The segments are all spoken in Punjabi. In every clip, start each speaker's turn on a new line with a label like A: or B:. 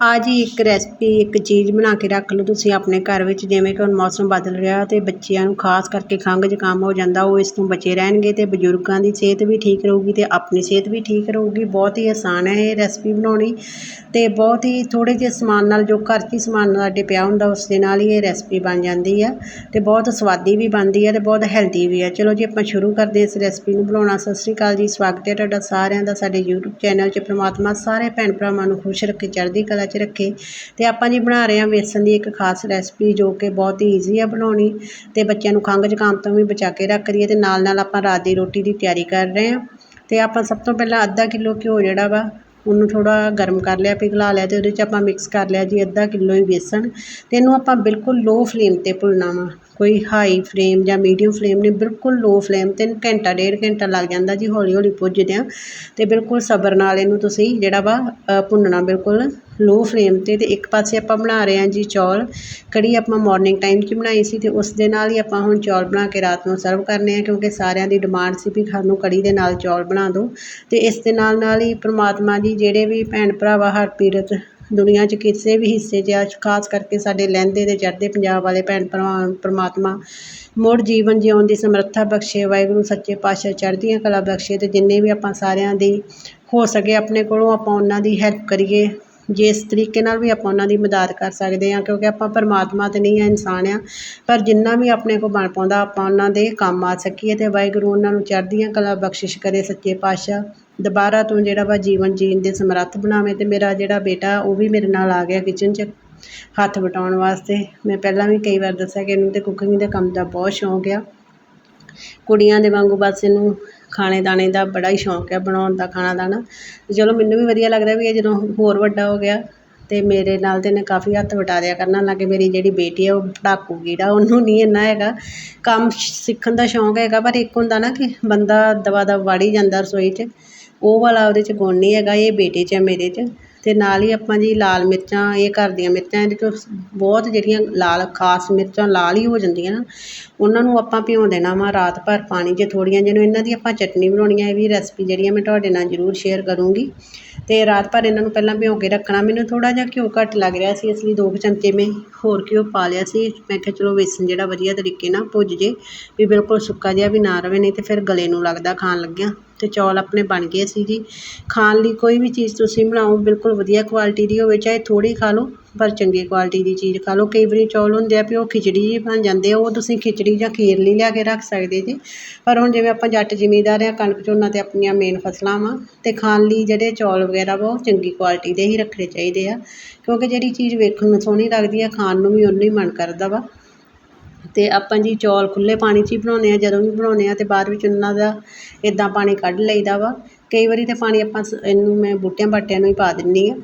A: ਆ ਜੀ, ਇੱਕ ਰੈਸਪੀ ਇੱਕ ਚੀਜ਼ ਬਣਾ ਕੇ ਰੱਖ ਲਓ ਤੁਸੀਂ ਆਪਣੇ ਘਰ ਵਿੱਚ, ਜਿਵੇਂ ਕਿ ਹੁਣ ਮੌਸਮ ਬਦਲ ਰਿਹਾ ਤੇ ਬੱਚਿਆਂ ਨੂੰ ਖਾਸ ਕਰਕੇ ਖੰਘ ਜ਼ੁਕਾਮ ਹੋ ਜਾਂਦਾ, ਉਹ ਇਸ ਤੋਂ ਬਚੇ ਰਹਿਣਗੇ ਤੇ ਬਜ਼ੁਰਗਾਂ ਦੀ ਸਿਹਤ ਵੀ ਠੀਕ ਰਹੂਗੀ ਤੇ ਆਪਣੀ ਸਿਹਤ ਵੀ ਠੀਕ ਰਹੂਗੀ। ਬਹੁਤ ਹੀ ਆਸਾਨ ਹੈ ਇਹ ਰੈਸਪੀ ਬਣਾਉਣੀ ਤੇ ਬਹੁਤ ਹੀ ਥੋੜੇ ਜਿਹੇ ਸਮਾਨ ਨਾਲ, ਜੋ ਘਰ 'ਚ ਹੀ ਸਮਾਨ ਸਾਡੇ ਪਿਆ ਹੁੰਦਾ, ਉਸ ਦੇ ਨਾਲ ਹੀ ਇਹ ਰੈਸਪੀ ਬਣ ਜਾਂਦੀ ਆ ਤੇ ਬਹੁਤ ਸਵਾਦੀ ਵੀ ਬਣਦੀ ਆ ਤੇ ਬਹੁਤ ਹੈਲਦੀ ਵੀ ਆ ਚਲੋ ਜੀ, ਆਪਾਂ ਸ਼ੁਰੂ ਕਰਦੇ ਹਾਂ ਇਸ ਰੈਸਪੀ ਨੂੰ ਬਣਾਉਣਾ। ਸਤਿ ਸ੍ਰੀ ਅਕਾਲ ਜੀ, ਸਵਾਗਤ ਹੈ ਤੁਹਾਡਾ ਸਾਰਿਆਂ ਦਾ ਸਾਡੇ YouTube ਚੈਨਲ 'ਚ। ਪ੍ਰਮਾਤਮਾ ਸਾਰੇ ਭੈਣ ਭਰਾਵਾਂ ਨੂੰ ਖੁਸ਼ ਰੱਖੇ, ਚੜ੍ਹਦੀ ਕਲਾ 'ਚ ਰੱਖੇ। ਅਤੇ ਆਪਾਂ ਜੀ ਬਣਾ ਰਹੇ ਹਾਂ ਵੇਸਣ ਦੀ ਇੱਕ ਖਾਸ ਰੈਸਪੀ ਜੋ ਕਿ ਬਹੁਤ ਹੀ ਈਜ਼ੀ ਆ ਬਣਾਉਣੀ ਅਤੇ ਬੱਚਿਆਂ ਨੂੰ ਖੰਘ ਜ਼ੁਕਾਮ ਤੋਂ ਵੀ ਬਚਾ ਕੇ ਰੱਖਦੀ ਹੈ ਅਤੇ ਨਾਲ ਨਾਲ ਆਪਾਂ ਰਾਤ ਦੀ ਰੋਟੀ ਦੀ ਤਿਆਰੀ ਕਰ ਰਹੇ ਹਾਂ। ਅਤੇ ਆਪਾਂ ਸਭ ਤੋਂ ਪਹਿਲਾਂ ਅੱਧਾ ਕਿਲੋ ਘਿਓ ਜਿਹੜਾ ਵਾ ਉਹਨੂੰ ਥੋੜ੍ਹਾ ਗਰਮ ਕਰ ਲਿਆ, ਪਿਘਲਾ ਲਿਆ ਅਤੇ ਉਹਦੇ 'ਚ ਆਪਾਂ ਮਿਕਸ ਕਰ ਲਿਆ ਜੀ ਅੱਧਾ ਕਿਲੋ ਹੀ ਵੇਸਣ। ਅਤੇ ਇਹਨੂੰ ਆਪਾਂ ਬਿਲਕੁਲ ਲੋਅ ਫਲੇਮ 'ਤੇ ਭੁੰਨਣਾ ਵਾ। ਕੋਈ ਹਾਈ ਫਲੇਮ ਜਾਂ ਮੀਡੀਅਮ ਫਲੇਮ ਨੇ ਬਿਲਕੁਲ ਲੋ ਫਲੇਮ 'ਤੇ ਘੰਟਾ, ਡੇਢ ਘੰਟਾ ਲੱਗ ਜਾਂਦਾ ਜੀ ਹੌਲੀ ਹੌਲੀ ਪੁੱਜਦੇ ਭੁੱਜਦਿਆਂ ਅਤੇ ਬਿਲਕੁਲ ਸਬਰ ਨਾਲ ਇਹਨੂੰ ਤੁਸੀਂ ਜਿਹੜਾ ਵਾ ਭੁੰਨਣਾ ਬਿਲਕੁਲ ਲੋ ਫਲੇਮ 'ਤੇ ਅਤੇ ਇੱਕ ਪਾਸੇ ਆਪਾਂ ਬਣਾ ਰਹੇ ਹਾਂ ਜੀ ਚੌਲ। ਕੜੀ ਆਪਾਂ ਮੋਰਨਿੰਗ ਟਾਈਮ 'ਚ ਬਣਾਈ ਸੀ ਅਤੇ ਉਸ ਦੇ ਨਾਲ ਹੀ ਆਪਾਂ ਹੁਣ ਚੌਲ ਬਣਾ ਕੇ ਰਾਤ ਨੂੰ ਸਰਵ ਕਰਨੇ ਆ ਕਿਉਂਕਿ ਸਾਰਿਆਂ ਦੀ ਡਿਮਾਂਡ ਸੀ ਵੀ ਸਾਨੂੰ ਕੜੀ ਦੇ ਨਾਲ ਚੌਲ ਬਣਾ ਦਿਓ। ਅਤੇ ਇਸ ਦੇ ਨਾਲ ਨਾਲ ਹੀ ਪ੍ਰਮਾਤਮਾ ਜੀ, ਜਿਹੜੇ ਵੀ ਭੈਣ ਭਰਾਵਾ ਹਰ ਪੀੜਤ ਦੁਨੀਆ 'ਚ ਕਿਸੇ ਵੀ ਹਿੱਸੇ 'ਚ ਆ, ਖਾਸ ਕਰਕੇ ਸਾਡੇ ਲਹਿੰਦੇ ਅਤੇ ਚੜ੍ਹਦੇ ਪੰਜਾਬ ਵਾਲੇ ਭੈਣ ਭਰਾ, ਪਰਮਾਤਮਾ, ਮੁੜ ਜੀਵਨ ਜਿਉਣ ਦੀ ਸਮਰੱਥਾ ਬਖਸ਼ੇ, ਵਾਹਿਗੁਰੂ ਸੱਚੇ ਪਾਤਸ਼ਾਹ ਚੜ੍ਹਦੀਆਂ ਕਲਾ ਬਖਸ਼ੇ ਅਤੇ ਜਿੰਨੇ ਵੀ ਆਪਾਂ ਸਾਰਿਆਂ ਦੀ ਹੋ ਸਕੇ ਆਪਣੇ ਕੋਲੋਂ ਆਪਾਂ ਉਹਨਾਂ ਦੀ ਹੈਲਪ ਕਰੀਏ। ਜਿਸ ਤਰੀਕੇ ਨਾਲ ਵੀ ਆਪਾਂ ਉਹਨਾਂ ਦੀ ਮਦਦ ਕਰ ਸਕਦੇ ਹਾਂ, ਕਿਉਂਕਿ ਆਪਾਂ ਪਰਮਾਤਮਾ ਤਾਂ ਨਹੀਂ ਆ, ਇਨਸਾਨ ਆ। ਪਰ ਜਿੰਨਾ ਵੀ ਆਪਣੇ ਕੋਲ ਬਣ ਪਾਉਂਦਾ, ਆਪਾਂ ਉਹਨਾਂ ਦੇ ਕੰਮ ਆ ਸਕੀਏ ਅਤੇ ਵਾਹਿਗੁਰੂ ਉਹਨਾਂ ਨੂੰ ਚੜ੍ਹਦੀਆਂ ਕਲਾ ਬਖਸ਼ਿਸ਼ ਕਰੇ ਸੱਚੇ ਪਾਤਸ਼ਾਹ। ਦੁਬਾਰਾ ਤੋਂ ਜਿਹੜਾ ਵਾ ਜੀਵਨ ਜੀਣ ਦੇ ਸਮਰੱਥ ਬਣਾਵੇ ਅਤੇ ਮੇਰਾ ਜਿਹੜਾ ਬੇਟਾ, ਉਹ ਵੀ ਮੇਰੇ ਨਾਲ ਆ ਗਿਆ ਕਿਚਨ 'ਚ ਹੱਥ ਵਟਾਉਣ ਵਾਸਤੇ। ਮੈਂ ਪਹਿਲਾਂ ਵੀ ਕਈ ਵਾਰ ਦੱਸਿਆ ਕਿ ਇਹਨੂੰ ਤਾਂ ਕੁਕਿੰਗ ਦੇ ਕੰਮ ਦਾ ਬਹੁਤ ਸ਼ੌਂਕ ਆ। ਕੁੜੀਆਂ ਦੇ ਵਾਂਗੂ ਬਸ ਇਹਨੂੰ ਖਾਣੇ ਦਾਣੇ ਦਾ ਬੜਾ ਹੀ ਸ਼ੌਂਕ ਹੈ ਬਣਾਉਣ ਦਾ ਖਾਣਾ ਦਾਣਾ ਚਲੋ ਮੈਨੂੰ ਵੀ ਵਧੀਆ ਲੱਗਦਾ ਵੀ ਇਹ ਜਦੋਂ ਹੋਰ ਵੱਡਾ ਹੋ ਗਿਆ ਅਤੇ ਮੇਰੇ ਨਾਲ ਤਾਂ ਇਹਨੇ ਕਾਫੀ ਹੱਥ ਵਟਾ ਦਿਆ ਕਰਨਾ ਹਾਲਾਂਕਿ ਮੇਰੀ ਜਿਹੜੀ ਬੇਟੀ ਆ ਉਹ ਪੜਾਕੂ ਕੀੜਾ, ਉਹਨੂੰ ਨਹੀਂ ਇੰਨਾ ਹੈਗਾ। ਕੰਮ ਸਿੱਖਣ ਦਾ ਸ਼ੌਂਕ ਹੈਗਾ, ਪਰ ਇੱਕ ਹੁੰਦਾ ਨਾ ਕਿ ਬੰਦਾ ਦਵਾ ਦਵ ਵੜ ਹੀ ਜਾਂਦਾ ਰਸੋਈ 'ਚ, ਉਹ ਵਾਲਾ ਉਹਦੇ 'ਚ ਗੁਣ ਨਹੀਂ ਹੈਗਾ, ਇਹ ਬੇਟੇ 'ਚ ਹੈ, ਮੇਰੇ 'ਚ। ਅਤੇ ਨਾਲ ਹੀ ਆਪਾਂ ਜੀ ਲਾਲ ਮਿਰਚਾਂ, ਇਹ ਘਰ ਦੀਆਂ ਮਿਰਚਾਂ, ਇਹਦੇ 'ਚੋਂ ਬਹੁਤ ਜਿਹੜੀਆਂ ਲਾਲ, ਖਾਸ ਮਿਰਚਾਂ ਲਾਲ ਹੀ ਹੋ ਜਾਂਦੀਆਂ ਨਾ। ਉਹਨਾਂ ਨੂੰ ਆਪਾਂ ਭਿਉਂ ਦੇਣਾ ਵਾ ਰਾਤ ਭਰ ਪਾਣੀ 'ਚ ਥੋੜ੍ਹੀਆਂ ਜਿਹਨੂੰ ਇਹਨਾਂ ਦੀ ਆਪਾਂ ਚਟਨੀ ਬਣਾਉਣੀ ਹੈ ਇਹ ਵੀ ਰੈਸਪੀ ਜਿਹੜੀ ਆ ਮੈਂ ਤੁਹਾਡੇ ਨਾਲ ਜ਼ਰੂਰ ਸ਼ੇਅਰ ਕਰੂੰਗੀ। ਅਤੇ ਰਾਤ ਭਰ ਇਹਨਾਂ ਨੂੰ ਪਹਿਲਾਂ ਭਿਉਂ ਕੇ ਰੱਖਣਾ, ਮੈਨੂੰ ਥੋੜ੍ਹਾ ਜਿਹਾ ਘਿਓ ਘੱਟ ਲੱਗ ਰਿਹਾ ਸੀ, ਇਸ ਲਈ ਦੋ ਕੁ ਚਮਚੇ ਮੈਂ ਹੋਰ ਘਿਓ ਪਾ ਲਿਆ ਸੀ। ਮੈਂ ਕਿਹਾ ਚਲੋ ਵੇਸਣ ਜਿਹੜਾ ਵਧੀਆ ਤਰੀਕੇ ਨਾਲ ਭੁੱਜ ਜੇ, ਵੀ ਬਿਲਕੁਲ ਸੁੱਕਾ ਜਿਹਾ ਵੀ ਨਾ ਰਹੇ ਨਹੀਂ ਤੇ ਫਿਰ ਗਲੇ ਨੂੰ ਲੱਗਦਾ, ਖਾਣ ਲੱਗਿਆ। ਅਤੇ ਚੌਲ ਆਪਣੇ ਬਣ ਗਏ ਸੀ ਜੀ ਖਾਣ ਲਈ ਕੋਈ ਵੀ ਚੀਜ਼ ਤੁਸੀਂ ਬਣਾਓ, ਬਿਲਕੁਲ ਵਧੀਆ ਕੁਆਲਿਟੀ ਦੀ ਹੋਵੇ, ਚਾਹੇ ਥੋੜ੍ਹੀ ਖਾ ਲਓ, ਪਰ ਚੰਗੀ ਕੁਆਲਿਟੀ ਦੀ ਚੀਜ਼ ਖਾ ਲਓ। ਕਈ ਵਾਰੀ ਚੌਲ ਹੁੰਦੇ ਆ ਵੀ ਉਹ ਖਿਚੜੀ ਜਿਹੀ ਬਣ ਜਾਂਦੇ ਆ, ਉਹ ਤੁਸੀਂ ਖਿਚੜੀ ਜਾਂ ਖੀਰ ਲਈ ਲਿਆ ਕੇ ਰੱਖ ਸਕਦੇ ਜੀ। ਪਰ ਹੁਣ ਜਿਵੇਂ ਆਪਾਂ ਜੱਟ ਜ਼ਿਮੀਂਦਾਰ ਆ, ਕਣਕ ਝੋਨਾ ਤਾਂ ਆਪਣੀਆਂ ਮੇਨ ਫਸਲਾਂ ਵਾ ਅਤੇ ਖਾਣ ਲਈ ਜਿਹੜੇ ਚੌਲ ਵਗੈਰਾ ਵਾ, ਉਹ ਚੰਗੀ ਕੁਆਲਿਟੀ ਦੇ ਹੀ ਰੱਖਣੇ ਚਾਹੀਦੇ ਆ। ਕਿਉਂਕਿ ਜਿਹੜੀ ਚੀਜ਼ ਵੇਖਣ ਨੂੰ ਸੋਹਣੀ ਲੱਗਦੀ ਆ, ਖਾਣ ਨੂੰ ਵੀ ਉਨਾ ਹੀ ਮਨ ਕਰਦਾ ਵਾ। ਅਤੇ ਆਪਾਂ ਜੀ ਚੌਲ ਖੁੱਲ੍ਹੇ ਪਾਣੀ 'ਚ ਹੀ ਬਣਾਉਂਦੇ ਹਾਂ, ਜਦੋਂ ਵੀ ਬਣਾਉਂਦੇ ਹਾਂ ਅਤੇ ਬਾਅਦ ਵਿੱਚ ਉਹਨਾਂ ਦਾ ਇੱਦਾਂ ਪਾਣੀ ਕੱਢ ਲਈਦਾ ਵਾ। ਕਈ ਵਾਰੀ ਤਾਂ ਪਾਣੀ ਆਪਾਂ ਸ- ਇਹਨੂੰ ਮੈਂ ਬੂਟਿਆਂ ਬਾਟਿਆਂ ਨੂੰ ਹੀ ਪਾ ਦਿੰਦੀ ਹਾਂ।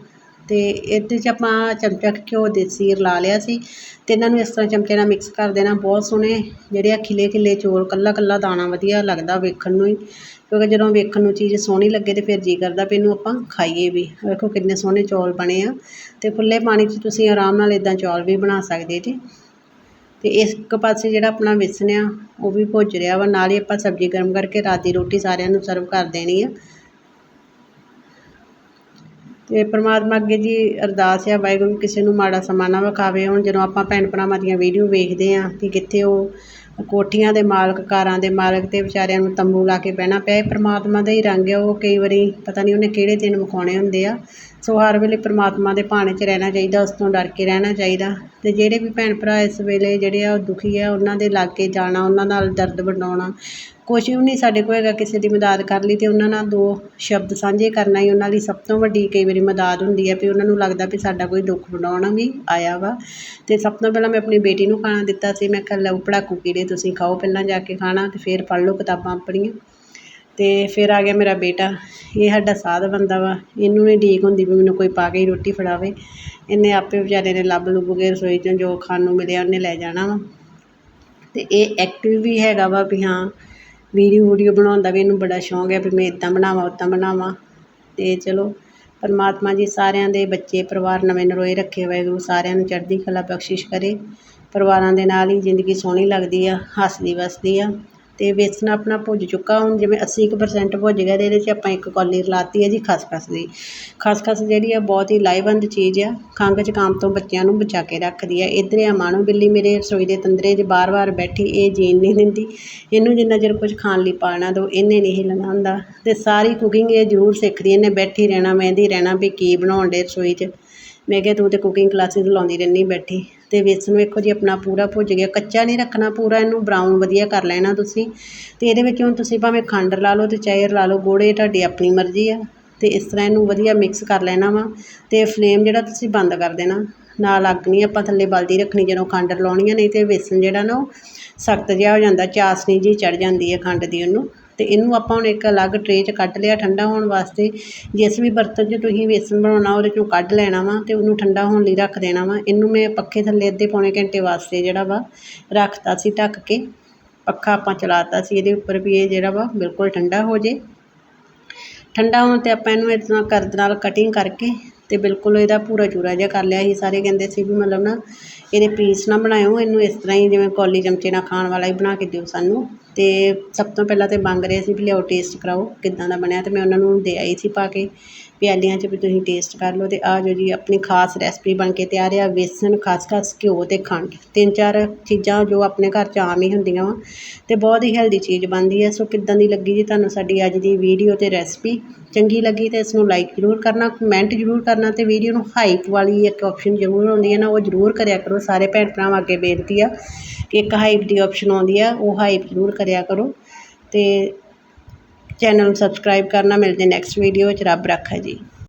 A: ਅਤੇ ਇਹਦੇ 'ਚ ਆਪਾਂ ਚਮਚਾ ਕੁ ਘਿਓ ਦੇਸੀ ਰਲਾ ਲਿਆ ਸੀ ਅਤੇ ਇਹਨਾਂ ਨੂੰ ਇਸ ਤਰ੍ਹਾਂ ਚਮਚੇ ਨਾਲ ਮਿਕਸ ਕਰ ਦੇਣਾ। ਬਹੁਤ ਸੋਹਣੇ ਜਿਹੜੇ ਆ ਖਿਲੇ ਖਿਲੇ ਚੌਲ ਇਕੱਲਾ ਇਕੱਲਾ ਦਾਣਾ ਵਧੀਆ ਲੱਗਦਾ ਵੇਖਣ ਨੂੰ ਹੀ। ਕਿਉਂਕਿ ਜਦੋਂ ਵੇਖਣ ਨੂੰ ਚੀਜ਼ ਸੋਹਣੀ ਲੱਗੇ ਤਾਂ ਫਿਰ ਜੀਅ ਕਰਦਾ ਵੀ ਇਹਨੂੰ ਆਪਾਂ ਖਾਈਏ ਵੀ। ਵੇਖੋ ਕਿੰਨੇ ਸੋਹਣੇ ਚੌਲ ਬਣੇ ਆ। ਅਤੇ ਖੁੱਲ੍ਹੇ ਪਾਣੀ 'ਚ ਤੁਸੀਂ ਆਰਾਮ ਨਾਲ ਇੱਦਾਂ ਚੌਲ ਵੀ ਬਣਾ ਸਕਦੇ ਜੀ। ਤੇ ਇੱਕ ਪਾਸੇ ਜਿਹੜਾ ਆਪਣਾ ਵੇਸਣ ਆ ਉਹ ਵੀ ਭੁੱਜ ਰਿਹਾ ਵਾ। ਨਾਲ ਹੀ ਆਪਾਂ ਸਬਜ਼ੀ ਗਰਮ ਕਰਕੇ ਰਾਤ ਦੀ ਰੋਟੀ ਸਾਰਿਆਂ ਨੂੰ ਸਰਵ ਕਰ ਦੇਣੀ ਆ। ਤੇ ਪਰਮਾਤਮਾ ਅੱਗੇ ਜੀ ਅਰਦਾਸ ਆ, ਵਾਹਿਗੁਰੂ ਕਿਸੇ ਨੂੰ ਮਾੜਾ ਸਮਾਂ ਨਾ ਵਿਖਾਵੇ। ਹੁਣ ਜਦੋਂ ਆਪਾਂ ਭੈਣ ਭਰਾਵਾਂ ਦੀਆਂ ਵੀਡੀਓ ਵੇਖਦੇ ਆ ਕਿ ਕਿੱਥੇ ਉਹ ਕੋਠੀਆਂ ਦੇ ਮਾਲਕ, ਕਾਰਾਂ ਦੇ ਮਾਲਕ ਅਤੇ ਵਿਚਾਰਿਆਂ ਨੂੰ ਤੰਬੂ ਲਾ ਕੇ ਬਹਿਣਾ ਪਿਆ। ਇਹ ਪ੍ਰਮਾਤਮਾ ਦਾ ਹੀ ਰੰਗ ਆ, ਉਹ ਕਈ ਵਾਰੀ ਪਤਾ ਨਹੀਂ ਉਹਨੇ ਕਿਹੜੇ ਦਿਨ ਵਿਖਾਉਣੇ ਹੁੰਦੇ ਆ। ਸੋ ਹਰ ਵੇਲੇ ਪਰਮਾਤਮਾ ਦੇ ਭਾਣੇ 'ਚ ਰਹਿਣਾ ਚਾਹੀਦਾ, ਉਸ ਤੋਂ ਡਰ ਕੇ ਰਹਿਣਾ ਚਾਹੀਦਾ। ਅਤੇ ਜਿਹੜੇ ਵੀ ਭੈਣ ਭਰਾ ਇਸ ਵੇਲੇ ਜਿਹੜੇ ਆ ਉਹ ਦੁਖੀ ਆ, ਉਹਨਾਂ ਦੇ ਲਾਗੇ ਜਾਣਾ, ਉਹਨਾਂ ਨਾਲ ਦਰਦ ਵੰਡਾਉਣਾ। ਕੁਛ ਵੀ ਨਹੀਂ ਸਾਡੇ ਕੋਲ ਹੈਗਾ ਕਿਸੇ ਦੀ ਮਦਦ ਕਰ ਲਈ ਅਤੇ ਉਹਨਾਂ ਨਾਲ ਦੋ ਸ਼ਬਦ ਸਾਂਝੇ ਕਰਨਾ ਹੀ ਉਹਨਾਂ ਲਈ ਸਭ ਤੋਂ ਵੱਡੀ ਕਈ ਵਾਰੀ ਮਦਦ ਹੁੰਦੀ ਹੈ ਵੀ ਉਹਨਾਂ ਨੂੰ ਲੱਗਦਾ ਵੀ ਸਾਡਾ ਕੋਈ ਦੁੱਖ ਵੰਡਾਉਣਾ ਵੀ ਆਇਆ ਵਾ। ਅਤੇ ਸਭ ਤੋਂ ਪਹਿਲਾਂ ਮੈਂ ਆਪਣੀ ਬੇਟੀ ਨੂੰ ਖਾਣਾ ਦਿੱਤਾ ਸੀ, ਮੈਂ ਕਿਹਾ ਲਓ ਪੜਾਕੂ ਕੀੜੇ ਤੁਸੀਂ ਖਾਓ, ਪਹਿਲਾਂ ਜਾ ਕੇ ਖਾਣਾ ਅਤੇ ਫਿਰ ਪੜ੍ਹ ਲਓ ਕਿਤਾਬਾਂ ਆਪਣੀਆਂ। ਅਤੇ ਫਿਰ ਆ ਗਿਆ ਮੇਰਾ ਬੇਟਾ। ਇਹ ਸਾਡਾ ਸਾਧ ਬੰਦਾ ਵਾ। ਇਹਨੂੰ ਨਹੀਂ ਢੀਕ ਹੁੰਦੀ ਵੀ ਮੈਨੂੰ ਕੋਈ ਪਾ ਕੇ ਹੀ ਰੋਟੀ ਫੜਾਵੇ। ਇਹਨੇ ਆਪੇ ਵਿਚਾਰੇ ਨੇ ਲੱਭ ਲੁੱਭ ਕੇ ਰਸੋਈ 'ਚੋਂ ਜੋ ਖਾਣ ਨੂੰ ਮਿਲਿਆ ਉਹਨੇ ਲੈ ਜਾਣਾ ਵਾ। ਅਤੇ ਇਹ ਐਕਟਿਵ ਵੀ ਹੈਗਾ ਵਾ ਵੀ ਹਾਂ, ਵੀਡੀਓ ਵੂਡੀਓ ਬਣਾਉਣ ਦਾ ਵੀ ਇਹਨੂੰ ਬੜਾ ਸ਼ੌਂਕ ਹੈ ਵੀ ਮੈਂ ਇੱਦਾਂ ਬਣਾਵਾਂ ਉੱਦਾਂ ਬਣਾਵਾਂ। ਅਤੇ ਚਲੋ, ਪਰਮਾਤਮਾ ਜੀ ਸਾਰਿਆਂ ਦੇ ਬੱਚੇ, ਪਰਿਵਾਰ ਨਵੇਂ ਨਰੋਏ ਰੱਖੇ ਵਾਹਿਗੁਰੂ ਸਾਰਿਆਂ ਨੂੰ ਚੜ੍ਹਦੀ ਕਲਾ ਬਖਸ਼ਿਸ਼ ਕਰੇ। ਪਰਿਵਾਰਾਂ ਦੇ ਨਾਲ ਹੀ ਜ਼ਿੰਦਗੀ ਸੋਹਣੀ ਲੱਗਦੀ ਆ, ਹੱਸਦੀ ਵੱਸਦੀ ਆ। ਅਤੇ ਵੇਸਣ ਆਪਣਾ ਭੁੱਜ ਚੁੱਕਾ, ਹੁਣ ਜਿਵੇਂ 80% ਭੁੱਜ ਗਿਆ ਅਤੇ ਇਹਦੇ 'ਚ ਆਪਾਂ ਇੱਕ ਕੌਲੀ ਰਲਾਤੀ ਹੈ ਜੀ ਖਸਖਸ ਦੀ। ਖਸਖਸ ਜਿਹੜੀ ਆ ਬਹੁਤ ਹੀ ਲਾਹੇਵੰਦ ਚੀਜ਼ ਆ, ਖੰਘ ਜ਼ੁਕਾਮ ਤੋਂ ਬੱਚਿਆਂ ਨੂੰ ਬਚਾ ਕੇ ਰੱਖਦੀ ਆ। ਇੱਧਰ ਆ ਮਾਣੋ ਬਿੱਲੀ ਮੇਰੇ ਰਸੋਈ ਦੇ ਤੰਦਰੇ 'ਚ ਵਾਰ ਵਾਰ ਬੈਠੀ, ਇਹ ਜੀਣ ਨਹੀਂ ਦਿੰਦੀ। ਇਹਨੂੰ ਜਿੰਨਾ ਚਿਰ ਕੁਝ ਖਾਣ ਲਈ ਪਾਣਾ ਦਿਓ ਇਹਨੇ ਨਹੀਂ ਹਿੱਲਣਾ ਹੁੰਦਾ। ਅਤੇ ਸਾਰੀ ਕੁਕਿੰਗ ਇਹ ਜ਼ਰੂਰ ਸਿੱਖਦੀ, ਇਹਨੇ ਬੈਠੀ ਰਹਿਣਾ, ਮਹਿੰਦੀ ਰਹਿਣਾ ਵੀ ਕੀ ਬਣਾਉਣ ਡੇ ਰਸੋਈ 'ਚ। ਮੈਂ ਕਿਹਾ ਤੂੰ ਤਾਂ ਕੁਕਿੰਗ ਕਲਾਸਿਸ ਲਾਉਂਦੀ ਰਹਿੰਦੀ ਬੈਠੀ। ਅਤੇ ਵੇਸਣ ਵੇਖੋ ਜੀ, ਆਪਣਾ ਪੂਰਾ ਭੁੱਜ ਗਿਆ। ਕੱਚਾ ਨਹੀਂ ਰੱਖਣਾ ਪੂਰਾ, ਇਹਨੂੰ ਬਰਾਊਨ ਵਧੀਆ ਕਰ ਲੈਣਾ ਤੁਸੀਂ। ਅਤੇ ਇਹਦੇ ਵਿੱਚ ਹੁਣ ਤੁਸੀਂ ਭਾਵੇਂ ਖੰਡ ਲਾ ਲਓ ਅਤੇ ਚਾਹੇ ਲਾ ਲਓ, ਗੁੜ ਇਹ ਤੁਹਾਡੀ ਆਪਣੀ ਮਰਜ਼ੀ ਆ। ਅਤੇ ਇਸ ਤਰ੍ਹਾਂ ਇਹਨੂੰ ਵਧੀਆ ਮਿਕਸ ਕਰ ਲੈਣਾ ਵਾ। ਅਤੇ ਫਲੇਮ ਜਿਹੜਾ ਤੁਸੀਂ ਬੰਦ ਕਰ ਦੇਣਾ। ਨਾਲ ਅੱਗ ਨਹੀਂ ਆਪਾਂ ਥੱਲੇ ਬਲਦੀ ਰੱਖਣੀ, ਜਦੋਂ ਖੰਡ ਲਾਉਣੀ ਆ, ਨਹੀਂ ਤਾਂ ਵੇਸਣ ਜਿਹੜਾ ਨਾ ਉਹ ਸਖਤ ਜਿਹਾ ਹੋ ਜਾਂਦਾ ਚਾਸਨੀ ਜਿਹੀ ਚੜ੍ਹ ਜਾਂਦੀ ਹੈ ਖੰਡ ਦੀ ਉਹਨੂੰ। ਅਤੇ ਇਹਨੂੰ ਆਪਾਂ ਹੁਣ ਇੱਕ ਅਲੱਗ ਟਰੇ 'ਚ ਕੱਢ ਲਿਆ ਠੰਡਾ ਹੋਣ ਵਾਸਤੇ। ਜਿਸ ਵੀ ਬਰਤਨ 'ਚ ਤੁਸੀਂ ਵੇਸਣ ਬਣਾਉਣਾ, ਉਹਦੇ 'ਚੋਂ ਕੱਢ ਲੈਣਾ ਵਾ ਅਤੇ ਉਹਨੂੰ ਠੰਡਾ ਹੋਣ ਲਈ ਰੱਖ ਦੇਣਾ ਵਾ। ਇਹਨੂੰ ਮੈਂ ਪੱਖੇ ਥੱਲੇ ਅੱਧੇ ਪੌਣੇ ਘੰਟੇ ਵਾਸਤੇ ਜਿਹੜਾ ਵਾ ਰੱਖਤਾ ਸੀ, ਢੱਕ ਕੇ। ਪੱਖਾ ਆਪਾਂ ਚਲਾਤਾ ਸੀ, ਇਹਦੇ ਉੱਪਰ ਵੀ ਇਹ ਜਿਹੜਾ ਵਾ ਬਿਲਕੁਲ ਠੰਡਾ ਹੋ ਜੇ। ਠੰਡਾ ਹੋਣ ਤੇ ਆਪਾਂ ਇਹਨੂੰ ਇਸ ਤਰ੍ਹਾਂ ਕਰਦ ਨਾਲ ਕਟਿੰਗ ਕਰਕੇ ਅਤੇ ਬਿਲਕੁਲ ਇਹਦਾ ਭੂਰਾ ਚੂਰਾ ਜਿਹਾ ਕਰ ਲਿਆ ਸੀ। ਸਾਰੇ ਕਹਿੰਦੇ ਸੀ ਵੀ ਮਤਲਬ ਨਾ ਇਹਦੇ ਪੀਸ ਨਾ ਬਣਾਇਓ, ਇਹਨੂੰ ਇਸ ਤਰ੍ਹਾਂ ਹੀ ਜਿਵੇਂ ਕੌਲੀ ਚਮਚੇ ਨਾਲ ਖਾਣ ਵਾਲਾ ਹੀ ਬਣਾ ਕੇ ਦਿਓ ਸਾਨੂੰ। ਅਤੇ ਸਭ ਤੋਂ ਪਹਿਲਾਂ ਤਾਂ ਮੰਗ ਰਹੇ ਸੀ ਵੀ ਲਿਆਓ ਟੇਸਟ ਕਰਾਓ, ਕਿੱਦਾਂ ਦਾ ਬਣਿਆ ਅਤੇ ਮੈਂ ਉਹਨਾਂ ਨੂੰ ਦੇ ਆਈ ਸੀ ਪਾ ਕੇ। ਪਿਆਲਿਆਂ 'ਚ ਵੀ ਤੁਸੀਂ ਟੇਸਟ ਕਰ ਲਓ ਅਤੇ ਆ ਜੋ ਜੀ, ਆਪਣੀ ਖਾਸ ਰੈਸਪੀ ਬਣ ਕੇ ਤਿਆਰ ਆ, ਵੇਸਣ ਖਸਖਸ ਘਿਓ ਅਤੇ ਖੰਡ। ਤਿੰਨ ਚਾਰ ਚੀਜ਼ਾਂ ਜੋ ਆਪਣੇ ਘਰ 'ਚ ਆਮ ਹੀ ਹੁੰਦੀਆਂ ਵਾ ਅਤੇ ਬਹੁਤ ਹੀ ਹੈਲਦੀ ਚੀਜ਼ ਬਣਦੀ ਹੈ ਸੋ ਕਿੱਦਾਂ ਦੀ ਲੱਗੀ ਜੀ ਤੁਹਾਨੂੰ ਸਾਡੀ ਅੱਜ ਦੀ ਵੀਡੀਓ ਅਤੇ ਰੈਸਪੀ ਚੰਗੀ ਲੱਗੀ ਤੇ ਇਸ ਨੂੰ ਲਾਈਕ ਜ਼ਰੂਰ ਕਰਨਾ ਕਮੈਂਟ ਜ਼ਰੂਰ ਕਰਨਾ ਅਤੇ ਵੀਡੀਓ ਨੂੰ ਹਾਈਪ ਵਾਲੀ ਇੱਕ ਆਪਸ਼ਨ ਜ਼ਰੂਰ ਆਉਂਦੀ ਹੈ ਨਾ, ਉਹ ਜ਼ਰੂਰ ਕਰਿਆ ਕਰੋ। ਸਾਰੇ ਭੈਣ ਭਰਾਵਾਂ ਅੱਗੇ ਬੇਨਤੀ ਆ ਕਿ ਇੱਕ ਹਾਈਪ ਦੀ ਆਪਸ਼ਨ ਆਉਂਦੀ ਆ, ਉਹ ਹਾਈਪ ਜ਼ਰੂਰ ਕਰਿਆ ਕਰੋ ਅਤੇ ਚੈਨਲ ਨੂੰ ਸਬਸਕ੍ਰਾਈਬ ਕਰਨਾ ਮਿਲਦੇ ਨੈਕਸਟ ਵੀਡੀਓ ਵਿੱਚ ਰੱਬ ਰੱਖਾ ਜੀ।